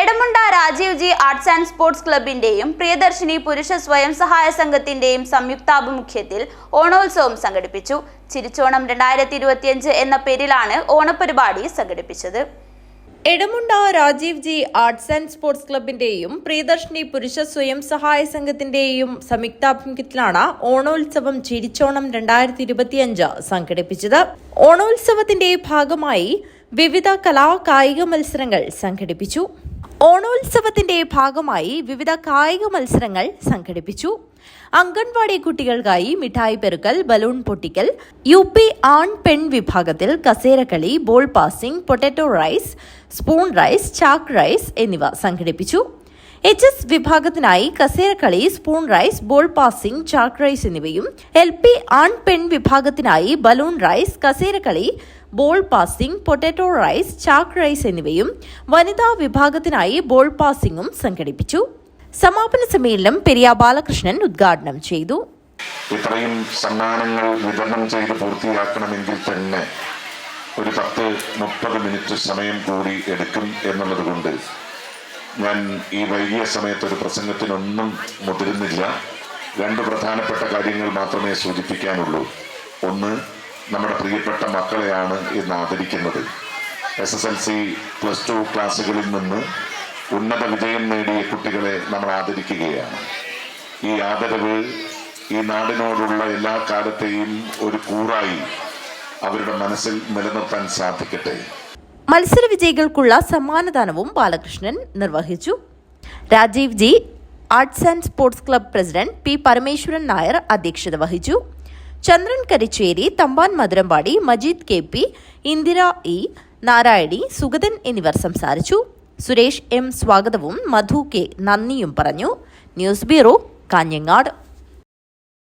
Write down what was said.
Edamunda Rajiv ji arts and sports ക്ലബിന്റെയും Priyadarshini പുരുഷ സ്വയം സഹായ സംഘത്തിന്റെയും സംയുക്താഭിമുഖ്യത്തിൽ ഓണോത്സവം സംഘടിപ്പിച്ചു. ചിരിച്ചോണം രണ്ടായിരത്തി ഇരുപത്തിയഞ്ച് എന്ന പേരിലാണ് ഓണപരിപാടി സംഘടിപ്പിച്ചത്. Edamunda Rajiv ji arts and sports ക്ലബിന്റെയും Priyadarshini പുരുഷ സ്വയം സഹായ സംഘത്തിന്റെയും സംയുക്താഭിമുഖ്യത്തിലാണ് ഓണോത്സവം ചിരിച്ചോണം രണ്ടായിരത്തി ഇരുപത്തിയഞ്ച് സംഘടിപ്പിച്ചത്. ഓണോത്സവത്തിന്റെ ഭാഗമായി വിവിധ കലാ കായിക മത്സരങ്ങൾ സംഘടിപ്പിച്ചു. ഓണോത്സവത്തിന്റെ ഭാഗമായി വിവിധ കായിക മത്സരങ്ങൾ സംഘടിപ്പിച്ചു. അംഗൻവാടി കുട്ടികൾക്കായി മിഠായി പെറുക്കൽ ബലൂൺ പൊട്ടിക്കൽ യു പി ആൺ പെൺ വിഭാഗത്തിൽ കസേരക്കളി ball passing potato race spoon race ചാക്ക് റൈസ് എന്നിവ സംഘടിപ്പിച്ചു. എച്ച് എസ് വിഭാഗത്തിനായി കസേരക്കളി സ്പൂൺ റൈസ് ബോൾ പാസിംഗ് ചാക്ക് റൈസ് എന്നിവയും എൽ പി ആൺ പെൺ വിഭാഗത്തിനായി ബലൂൺ റൈസ് കസേരക്കളി ബോൾ പാസിംഗ് പൊട്ടാറ്റോ റൈസ് ചാക്ക് റൈസ് എന്നിവയും വനിതാ വിഭാഗത്തിനായി ബോൾ പാസിംഗും സംഘടിപ്പിച്ചു. സമാപന സമ്മേളനം പെരിയ ബാലകൃഷ്ണൻ ഉദ്ഘാടനം ചെയ്തു. ഇത്രയും സമ്മാനങ്ങൾ വിതരണം ചെയ്ത് പൂർത്തിയാക്കണമെങ്കിൽ തന്നെ ഒരു പത്ത് മുപ്പത് മിനിറ്റ് സമയം കൂടി എടുക്കും എന്നുള്ളത് കൊണ്ട് ഞാൻ ഈ വൈകിയ സമയത്ത് ഒരു പ്രസംഗത്തിനൊന്നും മുതിരുന്നില്ല. രണ്ട് പ്രധാനപ്പെട്ട കാര്യങ്ങൾ മാത്രമേ സൂചിപ്പിക്കാനുള്ളൂ. ഒന്ന് നമ്മുടെ പ്രിയപ്പെട്ട മക്കളെയാണ് ഇന്ന് ആദരിക്കുന്നത്. S S L C plus two ക്ലാസ്സുകളിൽ നിന്ന് ഉന്നത വിജയം നേടിയ കുട്ടികളെ നമ്മൾ ആദരിക്കുകയാണ്. ഈ ആദരവ് ഈ നാടിനോടുള്ള എല്ലാ കാലത്തെയും ഒരു കൂറായി അവരുടെ മനസ്സിൽ നിലനിർത്താൻ സാധിക്കട്ടെ. മത്സര വിജയികൾക്കുള്ള സമ്മാനദാനവും ബാലകൃഷ്ണൻ നിർവഹിച്ചു. Rajiv ji arts and sports club president P Parameswaran Nair അധ്യക്ഷത വഹിച്ചു. Chandran Karicheri Thampan Madhurampadi Majeed K P Indira E Narayani Sugathan എന്നിവർ സംസാരിച്ചു. സുരേഷ് എം സ്വാഗതവും മധു കെ നന്ദിയും പറഞ്ഞു. News bureau Kanhangad.